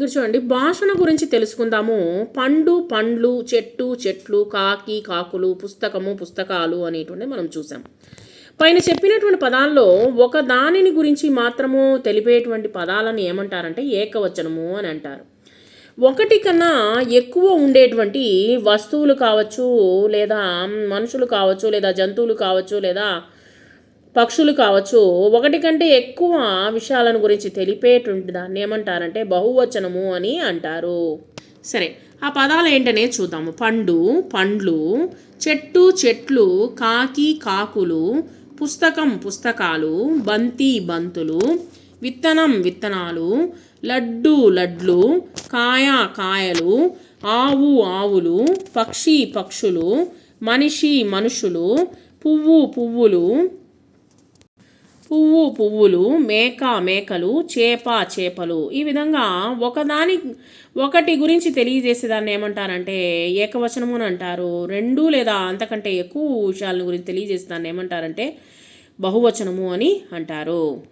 ఇక్కడ చూడండి భాషణ గురించి తెలుసుకుందాము. పండు పండ్లు చెట్టు చెట్లు కాకి కాకులు పుస్తకము పుస్తకాలు అనేటువంటి మనం చూసాం. పైన చెప్పినటువంటి పదాల్లో ఒక దానిని గురించి మాత్రము తెలిపేటువంటి పదాలను ఏమంటారంటే ఏకవచనము అని అంటారు. ఒకటి కన్నా ఎక్కువ ఉండేటువంటి వస్తువులు కావచ్చు లేదా మనుషులు కావచ్చు లేదా జంతువులు కావచ్చు లేదా పక్షులు కావచ్చు ఒకటి కంటే ఎక్కువ విషయాలను గురించి తెలిపేటువంటి దాన్ని ఏమంటారంటే బహువచనము అని అంటారు. సరే ఆ పదాలు ఏంటనే చూద్దాము. పండు పండ్లు చెట్టు చెట్లు కాకి కాకులు పుస్తకం పుస్తకాలు బంతి బంతులు విత్తనం విత్తనాలు లడ్డు లడ్లు కాయ కాయలు ఆవు ఆవులు పక్షి పక్షులు మనిషి మనుషులు పువ్వు పువ్వులు పువ్వు పువ్వులు మేక మేకలు చేప చేపలు. ఈ విధంగా ఒకదాని ఒకటి గురించి తెలియజేసేదాన్ని ఏమంటారంటే ఏకవచనము అని అంటారు. రెండు లేదా అంతకంటే ఎక్కువ విషయాల గురించి తెలియజేసేదాన్ని ఏమంటారంటే బహువచనము అని అంటారు.